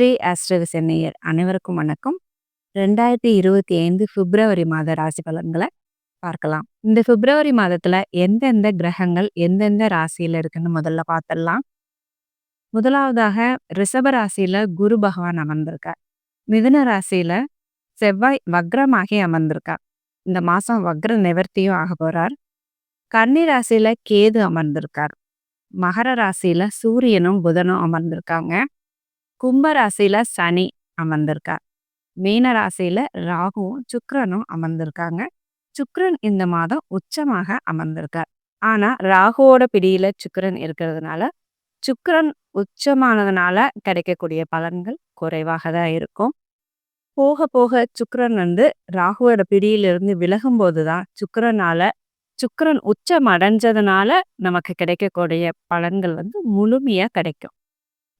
ஸ்ரீ ஆஸ்ட்ரோவிசன் சென்னையர் அனைவருக்கும் வணக்கம். ரெண்டாயிரத்தி இருபத்தி ஐந்து பிப்ரவரி மாத ராசி பலன்களை பார்க்கலாம். இந்த பிப்ரவரி மாதத்துல எந்தெந்த கிரகங்கள் எந்தெந்த ராசியில இருக்குன்னு முதல்ல பார்த்துடலாம். முதலாவதாக ரிஷப ராசியில குரு பகவான் அமர்ந்திருக்கார். மிதுன ராசியில செவ்வாய் வக்ரமாகி அமர்ந்திருக்கார். இந்த மாசம் வக்ர நிவர்த்தியும் ஆக போறார். கன்னி ராசியில கேது அமர்ந்திருக்கார். மகர ராசியில சூரியனும் புதனும் அமர்ந்திருக்காங்க. கும்பராசியில சனி அமர்ந்திருக்கார். மீன ராசியில ராகுவும் சுக்கரனும் அமர்ந்திருக்காங்க. சுக்கரன் இந்த மாதம் உச்சமாக அமர்ந்திருக்கார். ஆனா ராகுவோட பிடியில சுக்கரன் இருக்கிறதுனால சுக்கரன் உச்சமானதுனால கிடைக்கக்கூடிய பலன்கள் குறைவாக தான் இருக்கும். போக போக சுக்கரன் வந்து ராகுவோட பிடியிலிருந்து விலகும் போதுதான் சுக்கரனால சுக்கரன் உச்சம் அடைஞ்சதுனால நமக்கு கிடைக்கக்கூடிய பலன்கள் வந்து முழுமையா கிடைக்கும்.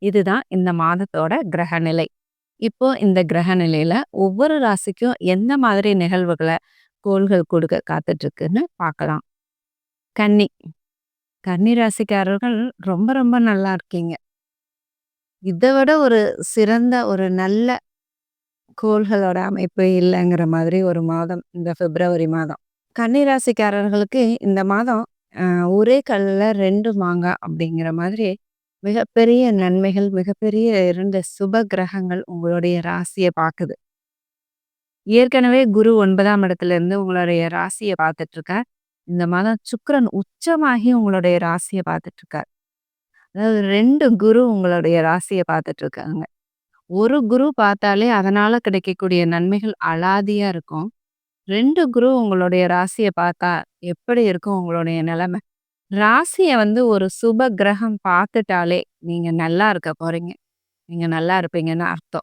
இதுதான் இந்த மாதத்தோட கிரகநிலை. இப்போ இந்த கிரகநிலையில ஒவ்வொரு ராசிக்கும் எந்த மாதிரி நிகழ்வுகளை கோள்கள் கொடுக்க காத்துட்டு இருக்குன்னு பார்க்கலாம். கன்னி. கன்னி ராசிக்காரர்கள் ரொம்ப ரொம்ப நல்லா இருக்கீங்க. இதை விட ஒரு சிறந்த ஒரு நல்ல கோள்களோட அமைப்பு இல்லைங்கிற மாதிரி ஒரு மாதம் இந்த பிப்ரவரி மாதம். கன்னி ராசிக்காரர்களுக்கு இந்த மாதம் ஒரே கல்லில் ரெண்டு மாங்காய் அப்படிங்கிற மாதிரி மிகப்பெரிய நன்மைகள் மிகப்பெரிய இரண்டு சுப கிரகங்கள் உங்களுடைய ராசியை பார்க்குது ஏற்கனவே குரு ஒன்பதாம் இடத்துல இருந்து உங்களுடைய ராசியை பார்த்துட்டு இந்த மாதம் சுக்கிரன் உச்சமாகி உங்களுடைய ராசியை பார்த்துட்டு அதாவது ரெண்டு குரு உங்களுடைய ராசியை பார்த்துட்டு இருக்காங்க ஒரு குரு பார்த்தாலே அதனால கிடைக்கக்கூடிய நன்மைகள் அலாதியா இருக்கும். ரெண்டு குரு உங்களுடைய ராசியை பார்த்தா எப்படி இருக்கும் உங்களுடைய நிலைமை? ராசியை வந்து ஒரு சுப கிரகம் பார்த்துட்டாலே நீங்க நல்லா இருக்க போறீங்க. நீங்க நல்லா இருப்பீங்கன்னு அர்த்தம்.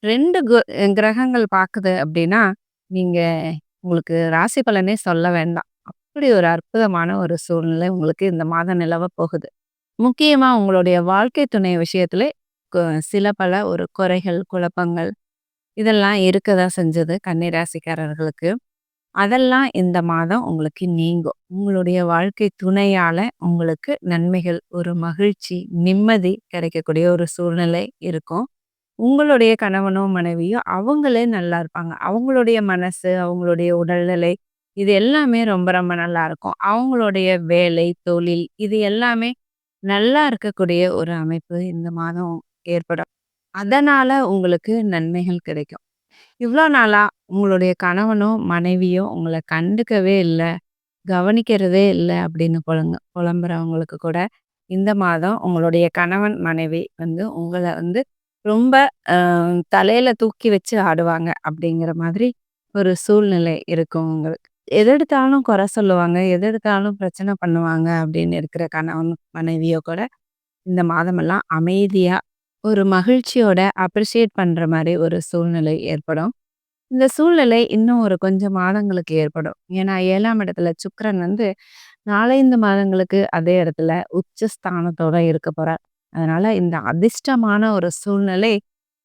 ரெண்டு கு- கிரகங்கள் பார்க்குது அப்படின்னா நீங்க உங்களுக்கு ராசி பலனே சொல்ல வேண்டாம். அப்படி ஒரு அற்புதமான ஒரு சூழ்நிலை உங்களுக்கு இந்த மாதம் நிலவ போகுது. முக்கியமா உங்களுடைய வாழ்க்கை துணை விஷயத்துல கு- சில பல ஒரு குறைகள் குழப்பங்கள் இதெல்லாம் இருக்கதான் செஞ்சது கன்னிராசிக்காரர்களுக்கு. அதெல்லாம் இந்த மாதம் உங்களுக்கு நீங்கும். உங்களுடைய வாழ்க்கை துணையால உங்களுக்கு நன்மைகள் ஒரு மகிழ்ச்சி நிம்மதி கிடைக்கக்கூடிய ஒரு சூழ்நிலை இருக்கும். உங்களுடைய கணவனோ மனைவியோ அவங்களே நல்லா இருப்பாங்க. அவங்களுடைய மனசு அவங்களுடைய உடல்நிலை இது எல்லாமே ரொம்ப ரொம்ப நல்லா இருக்கும். அவங்களுடைய வேலை தொழில் இது எல்லாமே நல்லா இருக்கக்கூடிய ஒரு அமைப்பு இந்த மாதம் ஏற்படும். அதனால உங்களுக்கு நன்மைகள் கிடைக்கும். இவ்வளோ நாளா உங்களுடைய கணவனோ மனைவியோ உங்களை கண்டுக்கவே இல்லை கவனிக்கிறதே இல்லை அப்படின்னு புலங்க புலம்புறவங்களுக்கு கூட இந்த மாதம் உங்களுடைய கணவன் மனைவி வந்து உங்களை வந்து ரொம்ப தலையில் தலையில தூக்கி வச்சு ஆடுவாங்க அப்படிங்கிற மாதிரி ஒரு சூழ்நிலை இருக்கும் உங்களுக்கு எதெடுத்தாலும் குறை சொல்லுவாங்க எதெடுத்தாலும் பிரச்சனை பண்ணுவாங்க அப்படின்னு இருக்கிற கணவன் மனைவியோ கூட இந்த மாதமெல்லாம் அமைதியா ஒரு மகிழ்ச்சியோட அப்ரிஷியேட் பண்ணுற மாதிரி ஒரு சூழ்நிலை ஏற்படும். இந்த சூழ்நிலை இன்னும் ஒரு கொஞ்சம் மாதங்களுக்கு ஏற்படும். ஏன்னா ஏழாம் இடத்துல சுக்கரன் வந்து நாலைந்து மாதங்களுக்கு அதே இடத்துல உச்ச ஸ்தானத்தோட இருக்க போறார். அதனால இந்த அதிர்ஷ்டமான ஒரு சூழ்நிலை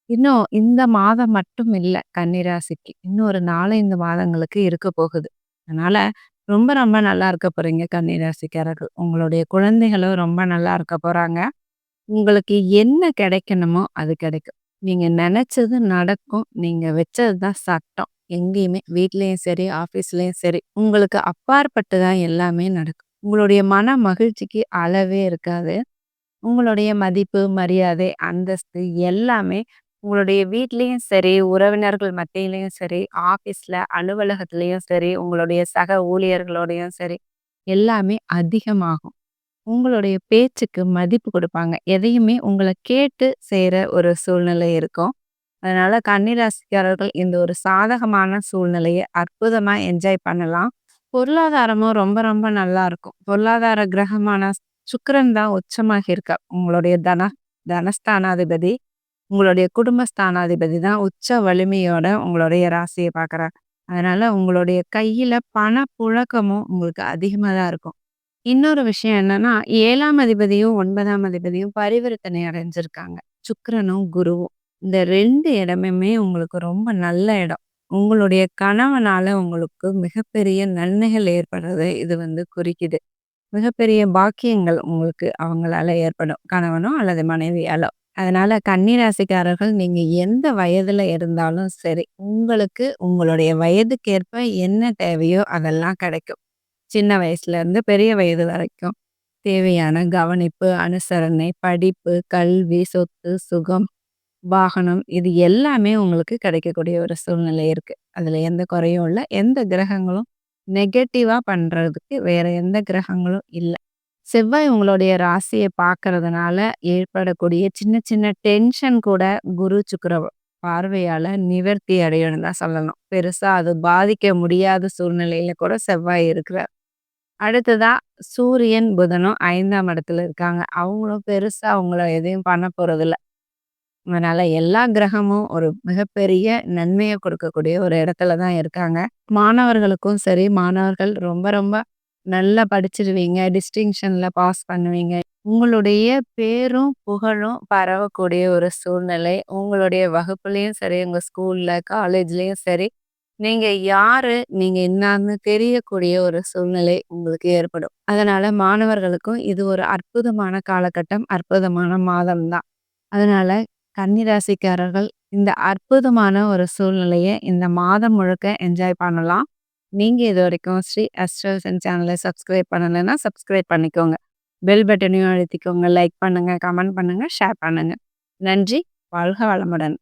இன்னும் இந்த மாதம் மட்டும் இல்லை கன்னிராசிக்கு இன்னும் ஒரு நாலஞ்சு மாதங்களுக்கு இருக்க போகுது. அதனால ரொம்ப ரொம்ப நல்லா இருக்க போறீங்க கன்னிராசிக்காரர்கள். உங்களுடைய குழந்தைகளும் ரொம்ப நல்லா இருக்க போறாங்க. உங்களுக்கு என்ன கிடைக்கணுமோ அது கிடைக்கும். நீங்க நினைச்சது நடக்கும். நீங்க வச்சது தான் சட்டம். எங்கேயுமே வீட்லயும் சரி ஆஃபீஸ்லேயும் சரி உங்களுக்கு அப்பாற்பட்டு தான் எல்லாமே நடக்கும். உங்களுடைய மன மகிழ்ச்சிக்கு அளவே இருக்காது. உங்களுடைய மதிப்பு மரியாதை அந்தஸ்து எல்லாமே உங்களுடைய வீட்லயும் சரி உறவினர்கள் மத்தியிலயும் சரி ஆஃபீஸில் அலுவலகத்திலயும் சரி உங்களுடைய சக ஊழியர்களோடையும் சரி எல்லாமே அதிகமாகும். உங்களுடைய பேச்சுக்கு மதிப்பு கொடுப்பாங்க. எதையுமே உங்களை கேட்டு செய்கிற ஒரு சூழ்நிலை இருக்கும். அதனால கன்னிராசிக்காரர்கள் இந்த ஒரு சாதகமான சூழ்நிலையை அற்புதமா என்ஜாய் பண்ணலாம். பொருளாதாரமும் ரொம்ப ரொம்ப நல்லா இருக்கும். பொருளாதார கிரகமான சுக்கிரன் தான் உச்சமாக இருக்கார் உங்களுடைய தன தனஸ்தானாதிபதி உங்களுடைய குடும்பஸ்தானாதிபதி தான் உச்ச வலிமையோட உங்களுடைய ராசியை பார்க்கறார். அதனால உங்களுடைய கையில பண புழக்கமும் உங்களுக்கு அதிகமா தான் இருக்கும். இன்னொரு விஷயம் என்னன்னா ஏழாம் அதிபதியும் ஒன்பதாம் அதிபதியும் பரிவர்த்தனை அடைஞ்சிருக்காங்க. சுக்கிரனும் குருவும். இந்த ரெண்டு இடமுமே உங்களுக்கு ரொம்ப நல்ல இடம். உங்களுடைய கணவனால உங்களுக்கு மிகப்பெரிய நன்மைகள் ஏற்படுறது இது வந்து குறிக்குது. மிகப்பெரிய பாக்கியங்கள் உங்களுக்கு அவங்களால ஏற்படும். கணவனோ அல்லது மனைவியாலோ. அதனால கன்னி ராசிக்காரர்கள் நீங்க எந்த வயதுல இருந்தாலும் சரி, உங்களுக்கு உங்களுடைய வயதுக்கேற்ப என்ன தேவையோ அதெல்லாம் கிடைக்கும். சின்ன வயசுல இருந்து பெரிய வயது வரைக்கும் தேவையான கவனிப்பு, அனுசரணை, படிப்பு, கல்வி, சொத்து, சுகம், வாகனம் இது எல்லாமே உங்களுக்கு கிடைக்கக்கூடிய ஒரு சூழ்நிலை இருக்கு. அதுல எந்த குறையும் இல்லை எந்த கிரகங்களும் நெகட்டிவா பண்றதுக்கு வேற எந்த கிரகங்களும் இல்லை செவ்வாய் உங்களுடைய ராசியை பார்க்கறதுனால ஏற்படக்கூடிய சின்ன சின்ன டென்ஷன் கூட குரு, சுக்கர பார்வையால நிவர்த்தி அடையும்னு தான் சொல்லணும். பெருசா அது பாதிக்க முடியாத சூழ்நிலையில கூட செவ்வாய் இருக்கிறார். அடுத்ததா சூரியன், புதனும் 5ஆம் இடத்துல இருக்காங்க. அவங்களும் பெருசா அவங்கள எதையும் பண்ண போறதில்ல. அதனால எல்லா கிரகமும் ஒரு மிகப்பெரிய நன்மைய கொடுக்கக்கூடிய ஒரு இடத்துல தான் இருக்காங்க. மாணவர்களுக்கும் சரி, மாணவர்கள் ரொம்ப ரொம்ப நல்லா படிச்சிருவீங்க. டிஸ்டிங்ஷன்ல பாஸ் பண்ணுவீங்க. உங்களுடைய பேரும், புகழும் பரவக்கூடிய ஒரு சூழ்நிலை உங்களுடைய வகுப்புலயும் சரி, உங்க ஸ்கூல்ல, காலேஜ்லயும் சரி, நீங்க யாரு, நீங்க என்னன்னு தெரியக்கூடிய ஒரு சூழ்நிலை உங்களுக்கு ஏற்படும். அதனால மாணவர்களுக்கும் இது ஒரு அற்புதமான காலகட்டம், அற்புதமான மாதம் தான். அதனால கன்னிராசிக்காரர்கள் இந்த அற்புதமான ஒரு சூழ்நிலையை இந்த மாதம் முழுக்க என்ஜாய் பண்ணலாம். நீங்க இதுவரைக்கும் ஸ்ரீ அஸ்ட்ரோசன் சேனலை சப்ஸ்கிரைப் பண்ணலன்னா, சப்ஸ்கிரைப் பண்ணிக்கோங்க. பெல் பட்டனையும் அழுத்திக்கோங்க. லைக் பண்ணுங்க, கமெண்ட் பண்ணுங்க, ஷேர் பண்ணுங்க. நன்றி. வாழ்க வளமுடன்.